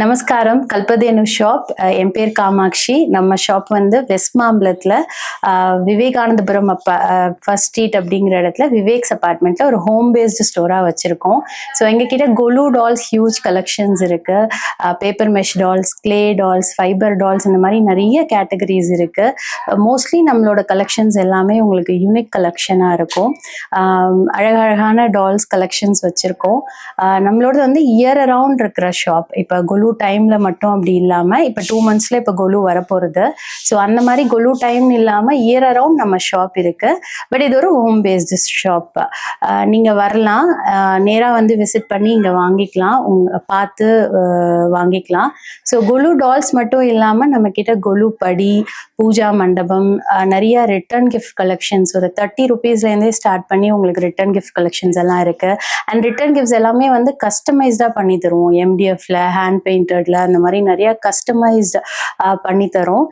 நமஸ்காரம். கல்பதேனு ஷாப். என் பேர் காமாட்சி. நம்ம ஷாப் வந்து வெஸ்ட் மாம்பலத்தில் விவேகானந்தபுரம் அப்பா ஃபர்ஸ்ட் ஸ்ட்ரீட் அப்படிங்கிற இடத்துல விவேக்ஸ் அப்பார்ட்மெண்ட்டில் ஒரு ஹோம் பேஸ்டு ஸ்டோராக வச்சுருக்கோம். ஸோ எங்ககிட்ட கொலு டால்ஸ் ஹியூஜ் கலெக்ஷன்ஸ் இருக்குது paper mesh dolls clay dolls fibre dolls இந்த மாதிரி நிறைய கேட்டகரிஸ் இருக்குது மோஸ்ட்லி நம்மளோட கலெக்ஷன்ஸ் எல்லாமே உங்களுக்கு யூனிக் கலெக்ஷனாக இருக்கும். அழகழகான டால்ஸ் கலெக்ஷன்ஸ் வச்சுருக்கோம். நம்மளோடது வந்து இயர் அரவுண்ட் இருக்கிற ஷாப் இப்போ கொலு டைமில் மட்டும் அப்படி இல்லாமல் இப்போ டூ மந்த்ஸில் இப்போ கொலு வரப்போகிறது ஸோ அந்த மாதிரி கொலு டைம் இல்லாமல் இயர் அரவுண்ட் நம்ம ஷாப் இருக்குது பட் இது ஒரு ஹோம் பேஸ்டு ஷாப் நீங்கள் வரலாம். நேராக வந்து விசிட் பண்ணி இங்கே வாங்கிக்கலாம். உங்க பார்த்து வாங்கிக்கலாம். ஸோ கொலு டால்ஸ் மட்டும் இல்லாமல் நம்மக்கிட்ட கொலு படி பூஜா மண்டபம் நிறைய ரிட்டர்ன் கிஃப்ட் கலெக்ஷன்ஸ் ஒரு தேர்ட்டி ருபீஸ்லேருந்தே ஸ்டார்ட் பண்ணி உங்களுக்கு ரிட்டர்ன் கிஃப்ட் கலெக்ஷன்ஸ் எல்லாம் இருக்கு. அண்ட் ரிட்டர்ன் கிஃப்ட்ஸ் எல்லாமே வந்து கஸ்டமைஸ்டாக பண்ணி தருவோம். எம்டிஎஃப்ல ஹேண்ட் பெயிண்டட்ல அந்த மாதிரி நிறைய கஸ்டமைஸ்டு பண்ணி தரோம்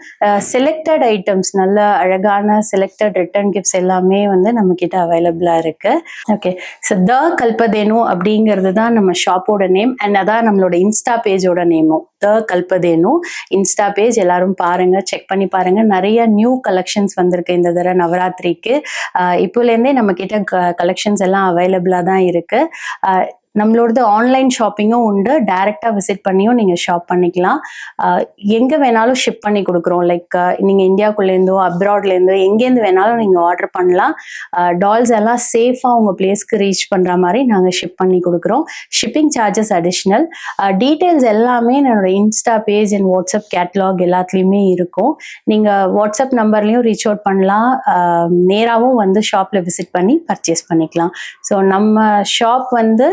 செலக்டட் ஐட்டம்ஸ் நல்ல அழகான செலக்டட் ரிட்டர்ன் கிஃப்ட்ஸ் எல்லாமே வந்து நம்ம கிட்ட அவைலபிளாக இருக்கு. ஓகே ஸோ த கல்பதேனு அப்படிங்கிறது தான் நம்ம ஷாப்போட நேம் அண்ட் அதான் நம்மளோட இன்ஸ்டா பேஜோட நேமும் த கல்பதேனு இன்ஸ்டா பேஜ் எல்லாரும் பாருங்க செக் பண்ணி பாருங்க. நிறைய நியூ கலெக்ஷன்ஸ் வந்திருக்கு இந்த தடவை நவராத்திரிக்கு. இப்போலேருந்தே நம்ம கிட்ட கலெக்ஷன்ஸ் எல்லாம் அவைலபிளாக தான் இருக்கு. நம்மளோடது ஆன்லைன் ஷாப்பிங்கும் உண்டு. டைரெக்டாக விசிட் பண்ணியும் நீங்கள் ஷாப் பண்ணிக்கலாம். எங்கே வேணாலும் ஷிப் பண்ணி கொடுக்குறோம். லைக் நீங்கள் இந்தியாவுக்குள்ளேருந்தோ அப்ராட்லேருந்தோ எங்கேருந்து வேணாலும் நீங்கள் ஆர்டர் பண்ணலாம். டால்ஸ் எல்லாம் சேஃபாக உங்கள் பிளேஸ்க்கு ரீச் பண்ணுற மாதிரி நாங்கள் ஷிப் பண்ணி கொடுக்குறோம். ஷிப்பிங் சார்ஜஸ் அடிஷ்னல் டீட்டெயில்ஸ் எல்லாமே என்னோட Insta page and WhatsApp catalogue எல்லாத்துலேயுமே இருக்கும். நீங்கள் வாட்ஸ்அப் நம்பர்லேயும் ரீச் அவுட் பண்ணலாம். நேராகவும் வந்து ஷாப்பில் விசிட் பண்ணி பர்ச்சேஸ் பண்ணிக்கலாம். ஸோ நம்ம ஷாப் வந்து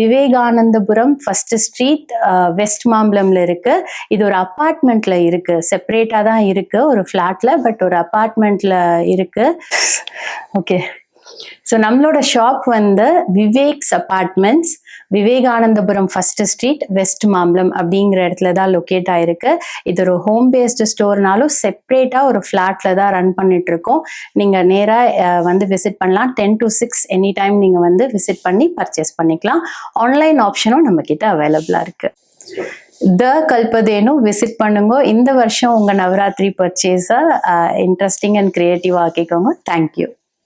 விவேகானந்தபுரம் ஃபர்ஸ்ட் ஸ்ட்ரீட் வெஸ்ட் மாம்பலம்ல இருக்கு. இது ஒரு அப்பார்ட்மெண்ட்ல இருக்கு. செப்பரேட்டா தான் இருக்கு. ஒரு ஃபிளாட்ல பட் ஒரு அப்பார்ட்மெண்ட்ல இருக்கு. ஓகே ஸோ நம்மளோட ஷாப் வந்து Viveks apartments Vivekanandapuram First Street West Mambalam அப்படிங்கிற இடத்துல தான் லொக்கேட் ஆயிருக்கு. இது ஒரு ஹோம் பேஸ்டு ஸ்டோர்னாலும் செப்பரேட்டாக ஒரு ஃப்ளாட்ல தான் ரன் பண்ணிட்டு இருக்கோம் நீங்கள் நேராக வந்து விசிட் பண்ணலாம். Ten to six any time நீங்கள் வந்து விசிட் பண்ணி பர்ச்சேஸ் பண்ணிக்கலாம். ஆன்லைன் ஆப்ஷனும் நம்ம கிட்ட அவைலபிளாக இருக்கு. த கல்பதேனு விசிட் பண்ணுங்க. இந்த வருஷம் உங்கள் நவராத்திரி பர்ச்சேஸை இன்ட்ரெஸ்டிங் அண்ட் க்ரியேட்டிவாக ஆக்கிக்கோங்க. தேங்க்யூ